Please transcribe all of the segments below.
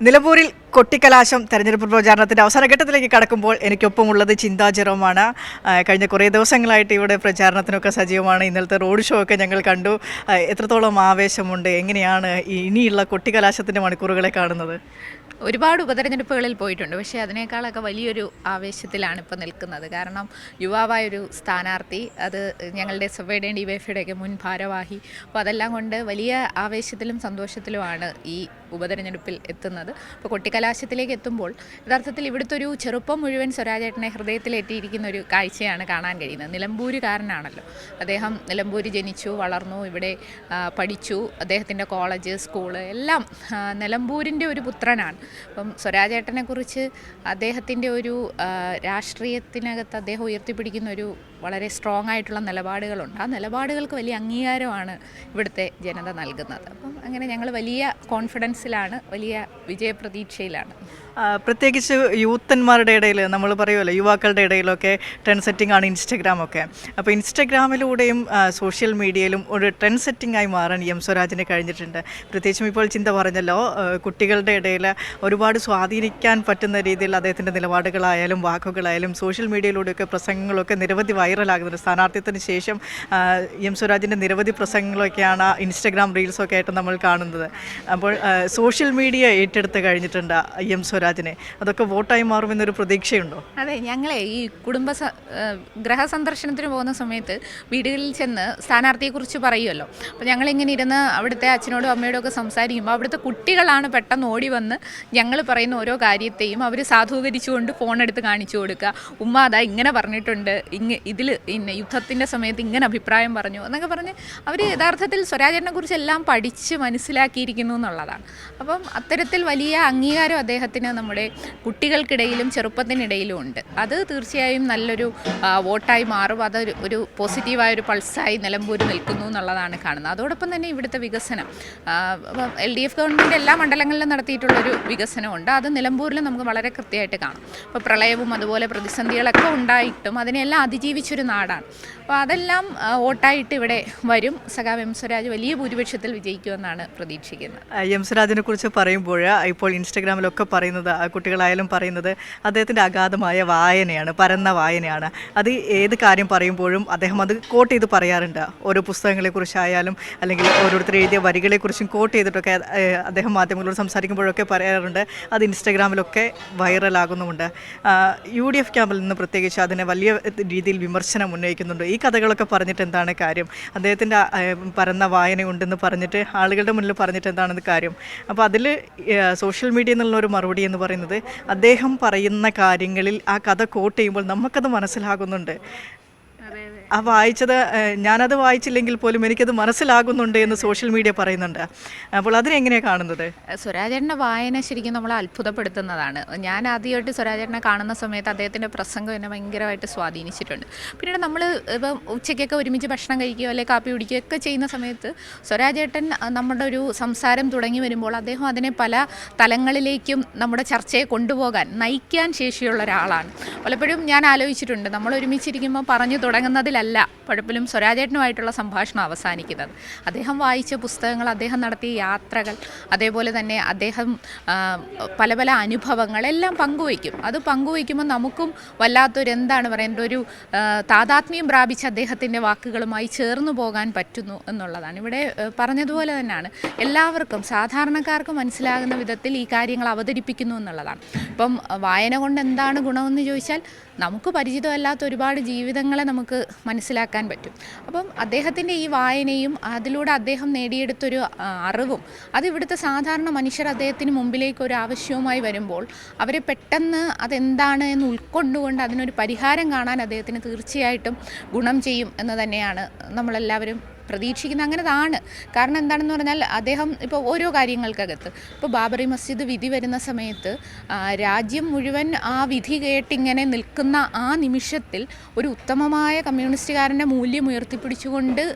നിലമ്പൂരിൽ കൊട്ടിക്കലാശം തെരഞ്ഞെടുപ്പ് പ്രചാരണത്തിന്റെ അവസാന ഘട്ടത്തിലേക്ക് കടക്കുമ്പോൾ എനിക്കൊപ്പമുള്ളത് ചിന്താ ജെറോമാണ്. കഴിഞ്ഞ കുറേ ദിവസങ്ങളായിട്ട് ഇവിടെ പ്രചാരണത്തിനൊക്കെ സജീവമാണ്. ഇന്നലത്തെ റോഡ് ഷോ ഒക്കെ ഞങ്ങൾ കണ്ടു. എത്രത്തോളം ആവേശമുണ്ട്? എങ്ങനെയാണ് ഇനിയുള്ള കൊട്ടിക്കലാശത്തിന്റെ മണിക്കൂറുകളെ കാണുന്നത്? ഒരുപാട് ഉപതെരഞ്ഞെടുപ്പുകളിൽ പോയിട്ടുണ്ട്. പക്ഷേ അതിനേക്കാളൊക്കെ വലിയൊരു ആവേശത്തിലാണ് ഇപ്പോൾ നിൽക്കുന്നത്. കാരണം യുവാവായൊരു സ്ഥാനാർത്ഥി അത് ഞങ്ങളുടെ സഭയുടെയും ഡി വൈ എഫിയുടെയൊക്കെ മുൻ ഭാരവാഹി. അപ്പോൾ അതെല്ലാം കൊണ്ട് വലിയ ആവേശത്തിലും സന്തോഷത്തിലുമാണ് ഈ ഉപതെരഞ്ഞെടുപ്പിൽ എത്തുന്നത്. അപ്പോൾ കൊട്ടിക്കലാശത്തിലേക്ക് എത്തുമ്പോൾ യഥാർത്ഥത്തിൽ ഇവിടുത്തെ ഒരു ചെറുപ്പം മുഴുവൻ സ്വരാജേട്ടനെ ഹൃദയത്തിലേറ്റിയിരിക്കുന്ന ഒരു കാഴ്ചയാണ് കാണാൻ കഴിയുന്നത്. നിലമ്പൂരുകാരനാണല്ലോ. അദ്ദേഹം നിലമ്പൂര് ജനിച്ചു വളർന്നു ഇവിടെ പഠിച്ചു. അദ്ദേഹത്തിന്റെ കോളേജ് സ്കൂൾ എല്ലാം നിലമ്പൂരിന്റെ ഒരു പുത്രനാണ്. അപ്പം സ്വരാജേട്ടനെക്കുറിച്ച് അദ്ദേഹത്തിന്റെ ഒരു രാഷ്ട്രീയത്തിനകത്ത് അദ്ദേഹം ഉയർത്തിപ്പിടിക്കുന്ന ഒരു വളരെ സ്ട്രോങ് ആയിട്ടുള്ള നിലപാടുകളുണ്ട്. ആ നിലപാടുകൾക്ക് വലിയ അംഗീകാരമാണ് ഇവിടുത്തെ ജനത നൽകുന്നത്. അപ്പം അങ്ങനെ ഞങ്ങൾ വലിയ കോൺഫിഡൻസിലാണ് വലിയ വിജയപ്രതീക്ഷയിലാണ് ആ, പ്രത്യേകിച്ച് യൂത്തന്മാരുടെ ഇടയിൽ നമ്മൾ പറയുമല്ലോ യുവാക്കളുടെ ഇടയിലൊക്കെ ട്രെൻഡ് സെറ്റിംഗ് ആണ് ഇൻസ്റ്റഗ്രാം ഒക്കെ. അപ്പോൾ ഇൻസ്റ്റഗ്രാമിലൂടെയും സോഷ്യൽ മീഡിയയിലും ഒരു ട്രെൻഡ് സെറ്റിംഗ് ആയി മാറാൻ എം സ്വരാജിന് കഴിഞ്ഞിട്ടുണ്ട്. പ്രത്യേകിച്ചും ഇപ്പോൾ ചിന്ത പറഞ്ഞല്ലോ കുട്ടികളുടെ ഇടയിൽ ഒരുപാട് സ്വാധീനിക്കാൻ പറ്റുന്ന രീതിയിൽ അദ്ദേഹത്തിന്റെ നിലപാടുകളായാലും വാക്കുകളായാലും സോഷ്യൽ മീഡിയയിലൂടെയൊക്കെ പ്രസംഗങ്ങളൊക്കെ നിരവധി വൈറലാകുന്നുണ്ട് സ്ഥാനാർത്ഥ്യത്തിന് ശേഷം എം സ്വരാജിന്റെ നിരവധി പ്രസംഗങ്ങളൊക്കെയാണ് ഇൻസ്റ്റഗ്രാം റീൽസൊക്കെ ആയിട്ട് നമ്മൾ കാണുന്നത്. അപ്പോൾ സോഷ്യൽ മീഡിയ ഏറ്റെടുത്ത് കഴിഞ്ഞിട്ടുണ്ട് എം സ്വരാജിനെ അതൊക്കെ വോട്ടായി മാറുമെന്നൊരു പ്രതീക്ഷയുണ്ടോ? അതെ ഞങ്ങളെ ഈ കുടുംബ ഗ്രഹ സന്ദർശനത്തിന് പോകുന്ന സമയത്ത് വീടുകളിൽ ചെന്ന് സ്ഥാനാർത്ഥിയെക്കുറിച്ച് പറയുമല്ലോ അപ്പോൾ ഞങ്ങളിങ്ങനെ ഇരുന്ന് അവിടുത്തെ അച്ഛനോടും അമ്മയോടും ഒക്കെ സംസാരിക്കുമ്പോൾ അവിടുത്തെ കുട്ടികളാണ് പെട്ടെന്ന് ഓടി വന്ന് ഞങ്ങൾ പറയുന്ന ഓരോ കാര്യത്തെയും അവർ സാധൂകരിച്ചുകൊണ്ട് ഫോൺ എടുത്ത് കാണിച്ചു കൊടുക്കുക. ഉമ്മ അതാ ഇങ്ങനെ പറഞ്ഞിട്ടുണ്ട്. ഇങ്ങ ഇതിൽ പിന്നെ യുദ്ധത്തിന്റെ സമയത്ത് ഇങ്ങനെ അഭിപ്രായം പറഞ്ഞു എന്നൊക്കെ പറഞ്ഞ് അവർ യഥാർത്ഥത്തിൽ സ്വരാജനെ കുറിച്ച് എല്ലാം പഠിച്ച് മനസ്സിലാക്കിയിരിക്കുന്നു എന്നുള്ളതാണ്. അപ്പം അത്തരത്തിൽ വലിയ അംഗീകാരം അദ്ദേഹത്തിന് നമ്മുടെ കുട്ടികൾക്കിടയിലും ചെറുപ്പത്തിനിടയിലും ഉണ്ട്. അത് തീർച്ചയായും നല്ലൊരു വോട്ടായി മാറും. അത് ഒരു പോസിറ്റീവായ ഒരു പൾസായി നിലമ്പൂർ നിൽക്കുന്നു എന്നുള്ളതാണ് കാണുന്നത്. അതോടൊപ്പം തന്നെ ഇവിടുത്തെ വികസനം എൽ ഡി എഫ് ഗവൺമെന്റ് എല്ലാ മണ്ഡലങ്ങളിലും നടത്തിയിട്ടുള്ളൊരു വികസനമുണ്ട്. അത് നിലമ്പൂരിൽ നമുക്ക് വളരെ കൃത്യമായിട്ട് കാണാം. ഇപ്പോൾ പ്രളയവും അതുപോലെ പ്രതിസന്ധികളൊക്കെ ഉണ്ടായിട്ടും അതിനെല്ലാം അതിജീവിച്ചൊരു നാടാണ്. അപ്പോൾ അതെല്ലാം വോട്ടായിട്ട് ഇവിടെ വരും. സഖാവ് എം സ്വരാജ് വലിയ ഭൂരിപക്ഷത്തിൽ വിജയിക്കുമെന്നാണ് പ്രതീക്ഷിക്കുന്നത്. എം സ്വരാജിനെ കുറിച്ച് പറയുമ്പോൾ ഇപ്പോൾ ഇൻസ്റ്റഗ്രാമിലൊക്കെ പറയുന്നത് ആ കുട്ടികളായാലും പറയുന്നത് അദ്ദേഹത്തിന്റെ അഗാധമായ വായനയാണ് പരന്ന വായനയാണ്. അത് ഏത് കാര്യം പറയുമ്പോഴും അദ്ദേഹം അത് കോട്ട് ചെയ്ത് പറയാറുണ്ട്. ഓരോ പുസ്തകങ്ങളെക്കുറിച്ചായാലും അല്ലെങ്കിൽ ഓരോരുത്തർ എഴുതിയ വരികളെക്കുറിച്ചും കോട്ട് ചെയ്തിട്ടൊക്കെ അദ്ദേഹം മാധ്യമങ്ങളോട് സംസാരിക്കുമ്പോഴൊക്കെ പറയാറുണ്ട്. അത് ഇൻസ്റ്റഗ്രാമിലൊക്കെ വൈറലാകുന്നുമുണ്ട്. യു ഡി എഫ് ക്യാമ്പിൽ നിന്ന് പ്രത്യേകിച്ച് അതിനെ വലിയ രീതിയിൽ വിമർശനം ഉന്നയിക്കുന്നുണ്ട്. ഈ കഥകളൊക്കെ പറഞ്ഞിട്ട് എന്താണ് കാര്യം? അദ്ദേഹത്തിന്റെ പരന്ന വായനയുണ്ടെന്ന് പറഞ്ഞിട്ട് ആളുകളുടെ മുന്നിൽ പറഞ്ഞിട്ട് എന്താണെന്ന് കാര്യം? അപ്പോൾ അതിൽ സോഷ്യൽ മീഡിയ എന്നുള്ള ഒരു മറുപടി എന്ന് പറയുന്നത്. അദ്ദേഹം പറയുന്ന കാര്യങ്ങളിൽ ആ കഥ കോട്ട് ചെയ്യുമ്പോൾ നമുക്കത് മനസ്സിലാകുന്നുണ്ട്. ആ വായിച്ചത് ഞാനത് വായിച്ചില്ലെങ്കിൽ പോലും എനിക്കത് മനസ്സിലാകുന്നുണ്ട് എന്ന് സോഷ്യൽ മീഡിയ പറയുന്നുണ്ട്. അപ്പോൾ അതിനെങ്ങനെയാണ് കാണുന്നത്? സ്വരാജേട്ടന്റെ വായന ശരിക്കും നമ്മളെ അത്ഭുതപ്പെടുത്തുന്നതാണ്. ഞാൻ ആദ്യമായിട്ട് സ്വരാജേട്ടനെ കാണുന്ന സമയത്ത് അദ്ദേഹത്തിന്റെ പ്രസംഗം എന്നെ ഭയങ്കരമായിട്ട് സ്വാധീനിച്ചിട്ടുണ്ട്. പിന്നീട് നമ്മൾ ഇപ്പം ഉച്ചയ്ക്കൊക്കെ ഒരുമിച്ച് ഭക്ഷണം കഴിക്കുകയോ അല്ലെങ്കിൽ കാപ്പി കുടിക്കുകയോ ഒക്കെ ചെയ്യുന്ന സമയത്ത് സ്വരാജേട്ടൻ നമ്മുടെ ഒരു സംസാരം തുടങ്ങി വരുമ്പോൾ അദ്ദേഹം അതിനെ പല തലങ്ങളിലേക്കും നമ്മുടെ ചർച്ചയെ കൊണ്ടുപോകാൻ നയിക്കാൻ ശേഷിയുള്ള ഒരാളാണ്. പലപ്പോഴും ഞാൻ ആലോചിച്ചിട്ടുണ്ട്. നമ്മൾ ഒരുമിച്ചിരിക്കുമ്പോൾ പറഞ്ഞു തുടങ്ങുന്നതിലല്ല പലപ്പോഴും സ്വരാജേട്ടനുമായിട്ടുള്ള സംഭാഷണം അവസാനിക്കുന്നത്. അദ്ദേഹം വായിച്ച പുസ്തകങ്ങൾ അദ്ദേഹം നടത്തിയ യാത്രകൾ അതേപോലെ തന്നെ അദ്ദേഹം പല പല അനുഭവങ്ങളെല്ലാം പങ്കുവയ്ക്കും. അത് പങ്കുവയ്ക്കുമ്പോൾ നമുക്കും വല്ലാത്തൊരു എന്താണ് പറയേണ്ട ഒരു താതാത്മ്യം പ്രാപിച്ച അദ്ദേഹത്തിന്റെ വാക്കുകളുമായി ചേർന്നു പോകാൻ പറ്റുന്നു എന്നുള്ളതാണ്. ഇവിടെ പറഞ്ഞതുപോലെ തന്നെയാണ്. എല്ലാവർക്കും സാധാരണക്കാർക്ക് മനസ്സിലാകുന്ന വിധത്തിൽ ഈ കാര്യങ്ങൾ അവതരിപ്പിക്കുന്നു എന്നുള്ളതാണ്. ഇപ്പം വായന കൊണ്ട് എന്താണ് ഗുണമെന്ന് ചോദിച്ചാൽ നമുക്ക് പരിചിതമല്ലാത്ത ഒരുപാട് ജീവിതങ്ങളെ നമുക്ക് മനസ്സിലാക്കാൻ പറ്റും. അപ്പം അദ്ദേഹത്തിന്റെ ഈ വായനയും അതിലൂടെ അദ്ദേഹം നേടിയെടുത്തൊരു അറിവും അത് ഇവിടുത്തെ സാധാരണ മനുഷ്യർ അദ്ദേഹത്തിന് മുമ്പിലേക്ക് ഒരു ആവശ്യവുമായി വരുമ്പോൾ അവരെ പെട്ടെന്ന് അതെന്താണ് എന്ന് ഉൾക്കൊണ്ടുകൊണ്ട് അതിനൊരു പരിഹാരം കാണാൻ അദ്ദേഹത്തിന് തീർച്ചയായിട്ടും ഗുണം ചെയ്യും എന്ന് തന്നെയാണ് നമ്മളെല്ലാവരും പ്രതീക്ഷിക്കുന്ന അങ്ങനെതാണ്. കാരണം എന്താണെന്ന് പറഞ്ഞാൽ അദ്ദേഹം ഇപ്പോൾ ഓരോ കാര്യങ്ങൾക്കകത്ത് ഇപ്പോൾ ബാബറി മസ്ജിദ് വിധി വരുന്ന സമയത്ത് രാജ്യം മുഴുവൻ ആ വിധി കേട്ടിങ്ങനെ നിൽക്കുന്ന ആ നിമിഷത്തിൽ ഒരു ഉത്തമമായ കമ്മ്യൂണിസ്റ്റുകാരന്റെ മൂല്യം ഉയർത്തിപ്പിടിച്ചുകൊണ്ട്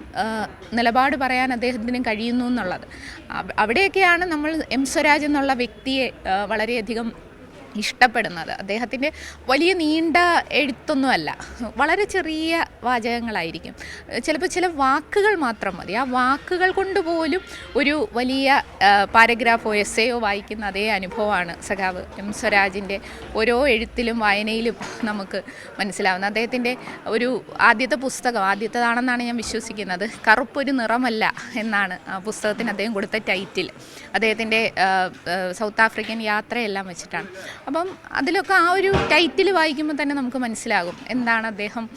നിലപാട് പറയാൻ അദ്ദേഹത്തിന് കഴിയുന്നു എന്നുള്ളത്. അവ- അവിടെയൊക്കെയാണ് നമ്മൾ എം സ്വരാജ് എന്നുള്ള വ്യക്തിയെ വളരെയധികം ഇഷ്ടപ്പെടുന്നത്. അദ്ദേഹത്തിന്റെ വലിയ നീണ്ട എഴുത്തൊന്നുമല്ല. വളരെ ചെറിയ വാചകങ്ങളായിരിക്കും. ചിലപ്പോൾ ചില വാക്കുകൾ മാത്രം മതി. ആ വാക്കുകൾ കൊണ്ട് പോലും ഒരു വലിയ പാരഗ്രാഫോ എസ്സേയോ വായിക്കുന്ന അതേ അനുഭവമാണ് സഖാവ് എം സ്വരാജിന്റെ ഓരോ എഴുത്തിലും വായനയിലും നമുക്ക് മനസ്സിലാവുന്നത്. അദ്ദേഹത്തിന്റെ ഒരു ആദ്യത്തെ പുസ്തകം ആദ്യത്തേതാണെന്നാണ് ഞാൻ വിശ്വസിക്കുന്നത്. കറുപ്പൊരു നിറമല്ല എന്നാണ് ആ പുസ്തകത്തിന് അദ്ദേഹം കൊടുത്ത ടൈറ്റിൽ അദ്ദേഹത്തിന്റെ സൗത്ത് ആഫ്രിക്കൻ യാത്രയെല്ലാം വെച്ചിട്ടാണ്. അപ്പം അതിലൊക്കെ ആ ഒരു ടൈറ്റിൽ വായിക്കുമ്പോൾ തന്നെ നമുക്ക് മനസ്സിലാകും എന്താണ് അദ്ദേഹം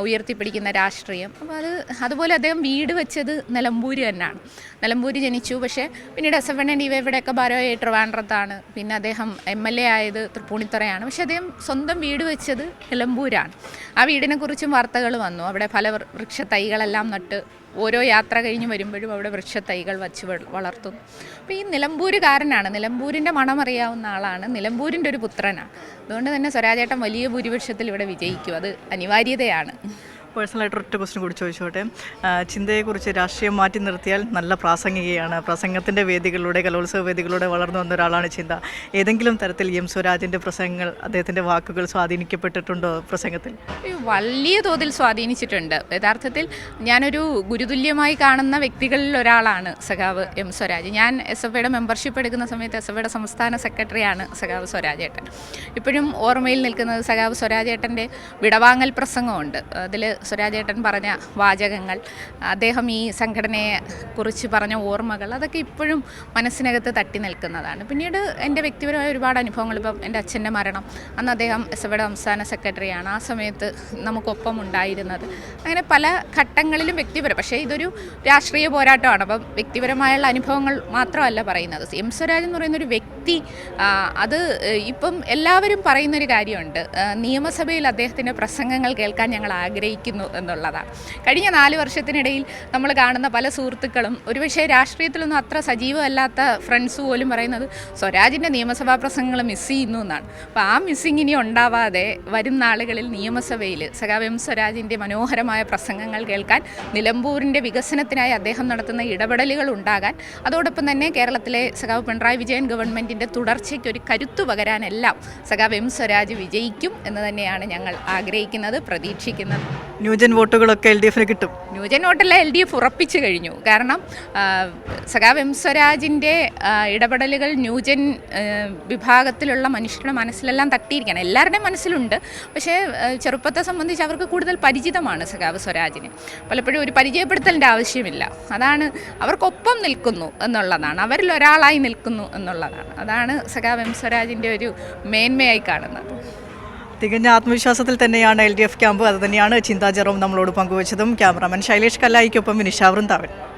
ഉയർത്തിപ്പിടിക്കുന്ന രാഷ്ട്രീയം. അപ്പോൾ അത് അതുപോലെ അദ്ദേഹം വീട് വെച്ചത് നിലമ്പൂര് തന്നെയാണ്. നിലമ്പൂര് ജനിച്ചു. പക്ഷേ പിന്നീട് എസ് എഫ് എൻ ഡി ഇവിടെയൊക്കെ ഭാരമായി ട്രിവാൻഡ്രത്താണ്. പിന്നെ അദ്ദേഹം എം എൽ എ ആയത് തൃപ്പൂണിത്തറയാണ്. പക്ഷേ അദ്ദേഹം സ്വന്തം വീട് വെച്ചത് നിലമ്പൂരാണ്. ആ വീടിനെക്കുറിച്ചും വാർത്തകൾ വന്നു. അവിടെ പല വൃക്ഷ തൈകളെല്ലാം നട്ട് ഓരോ യാത്ര കഴിഞ്ഞ് വരുമ്പോഴും അവിടെ വൃക്ഷത്തൈകൾ വച്ച് വളർത്തും അപ്പോൾ ഈ നിലമ്പൂരുകാരനാണ്. നിലമ്പൂരിന്റെ മണമറിയാവുന്ന ആളാണ്. നിലമ്പൂരിന്റെ ഒരു പുത്രനാണ്. അതുകൊണ്ട് തന്നെ സ്വരാജേട്ടൻ വലിയ ഭൂരിപക്ഷത്തിൽ ഇവിടെ വിജയിക്കും. അത് അനിവാര്യതയാണ്. പേഴ്സണലായിട്ട് ഒറ്റ ക്വസ്റ്റ്യൻ കൂടി ചോദിച്ചോട്ടെ. ചിന്തയെക്കുറിച്ച് രാഷ്ട്രീയം മാറ്റി നിർത്തിയാൽ നല്ല പ്രാസംഗികയാണ്. പ്രസംഗത്തിന്റെ വേദികളിലൂടെ കലോത്സവ വേദികളിലൂടെ വളർന്നു വന്ന ഒരാളാണ് ചിന്ത. ഏതെങ്കിലും തരത്തിൽ എം സ്വരാജിന്റെ പ്രസംഗങ്ങൾ അദ്ദേഹത്തിന്റെ വാക്കുകൾ സ്വാധീനിക്കപ്പെട്ടിട്ടുണ്ടോ പ്രസംഗത്തിൽ? വലിയ തോതിൽ സ്വാധീനിച്ചിട്ടുണ്ട്. യഥാർത്ഥത്തിൽ ഞാനൊരു ഗുരുതുല്യമായി കാണുന്ന വ്യക്തികളിൽ ഒരാളാണ് സഖാവ് എം സ്വരാജ്. ഞാൻ എസ് എഫ് ഐയുടെ മെമ്പർഷിപ്പ് എടുക്കുന്ന സമയത്ത് എസ് എഫ് ഐയുടെ സംസ്ഥാന സെക്രട്ടറിയാണ് സഖാവ് സ്വരാജേട്ടൻ. ഇപ്പോഴും ഓർമ്മയിൽ നിൽക്കുന്നത് സഖാവ് സ്വരാജേട്ടന്റെ വിടവാങ്ങൽ പ്രസംഗമുണ്ട്. അതിൽ സ്വരാജേട്ടൻ പറഞ്ഞ വാചകങ്ങൾ അദ്ദേഹം ഈ സംഘടനയെ കുറിച്ച് പറഞ്ഞ ഓർമ്മകൾ അതൊക്കെ ഇപ്പോഴും മനസ്സിനകത്ത് തട്ടി നിൽക്കുന്നതാണ്. പിന്നീട് എന്റെ വ്യക്തിപരമായ ഒരുപാട് അനുഭവങ്ങൾ ഇപ്പം എന്റെ അച്ഛന്റെ മരണം അന്ന് അദ്ദേഹം എസ് എഫ് സംസ്ഥാന സെക്രട്ടറിയാണ് ആ സമയത്ത് നമുക്കൊപ്പം ഉണ്ടായിരുന്നത്. അങ്ങനെ പല ഘട്ടങ്ങളിലും വ്യക്തിപരം പക്ഷേ ഇതൊരു രാഷ്ട്രീയ പോരാട്ടമാണ്. അപ്പം വ്യക്തിപരമായുള്ള അനുഭവങ്ങൾ മാത്രമല്ല പറയുന്നത്. എം സ്വരാജ് എന്ന് പറയുന്ന ഒരു വ്യക്തി ആ, അത് ഇപ്പം എല്ലാവരും പറയുന്നൊരു കാര്യമുണ്ട്. നിയമസഭയിൽ അദ്ദേഹത്തിന്റെ പ്രസംഗങ്ങൾ കേൾക്കാൻ ഞങ്ങൾ ആഗ്രഹിക്കുന്നു എന്നുള്ളതാണ്. കഴിഞ്ഞ നാല് വർഷത്തിനിടയിൽ നമ്മൾ കാണുന്ന പല സുഹൃത്തുക്കളും ഒരുപക്ഷെ രാഷ്ട്രീയത്തിലൊന്നും അത്ര സജീവമല്ലാത്ത ഫ്രണ്ട്സ് പോലും പറയുന്നത് സ്വരാജിന്റെ നിയമസഭാ പ്രസംഗങ്ങൾ മിസ് ചെയ്യുന്നു എന്നാണ്. അപ്പോൾ ആ മിസ്സിങ് ഇനി ഉണ്ടാവാതെ വരും നാളുകളിൽ നിയമസഭയിൽ സഖാവ് എം സ്വരാജിന്റെ മനോഹരമായ പ്രസംഗങ്ങൾ കേൾക്കാൻ നിലമ്പൂരിന്റെ വികസനത്തിനായി അദ്ദേഹം നടത്തുന്ന ഇടപെടലുകൾ ഉണ്ടാകാൻ അതോടൊപ്പം തന്നെ കേരളത്തിലെ സഖാവ് പിണറായി വിജയൻ ഗവൺമെന്റിന്റെ തുടർച്ചയ്ക്ക് ഒരു കരുത്തു പകരാനെല്ലാം സഖാവ് എം സ്വരാജ് വിജയിക്കും എന്ന് തന്നെയാണ് ഞങ്ങൾ ആഗ്രഹിക്കുന്നത് പ്രതീക്ഷിക്കുന്നത്. ന്യൂജൻ വോട്ടുകളൊക്കെ എൽ ഡി എഫിന് കിട്ടും. ന്യൂജൻ വോട്ടല്ല എൽ ഡി എഫ് ഉറപ്പിച്ചു കഴിഞ്ഞു. കാരണം സഖാവ് എം സ്വരാജിന്റെ ഇടപെടലുകൾ ന്യൂജൻ വിഭാഗത്തിലുള്ള മനുഷ്യരുടെ മനസ്സിലെല്ലാം തട്ടിയിരിക്കണം എല്ലാവരുടെയും മനസ്സിലുണ്ട്. പക്ഷേ ചെറുപ്പത്തെ സംബന്ധിച്ച് അവർക്ക് കൂടുതൽ പരിചിതമാണ് സഖാവ് സ്വരാജിന്. പലപ്പോഴും ഒരു പരിചയപ്പെടുത്തലിന്റെ ആവശ്യമില്ല. അതാണ് അവർക്കൊപ്പം നിൽക്കുന്നു എന്നുള്ളതാണ്. അവരിൽ ഒരാളായി നിൽക്കുന്നു എന്നുള്ളതാണ്. അതാണ് സഖാവ് എം സ്വരാജിന്റെ ഒരു മേന്മയായി കാണുന്നത്. തികഞ്ഞ ആത്മവിശ്വാസത്തിൽ തന്നെയാണ് എൽ ഡി എഫ് ക്യാമ്പ്. അതുതന്നെയാണ് ചിന്താ ജെറോം നമ്മളോട് പങ്കുവച്ചതും. ക്യാമറാമാൻ ശൈലേഷ് കല്ലായിക്കൊപ്പം വിനിഷാ വൃന്ദാവൻ.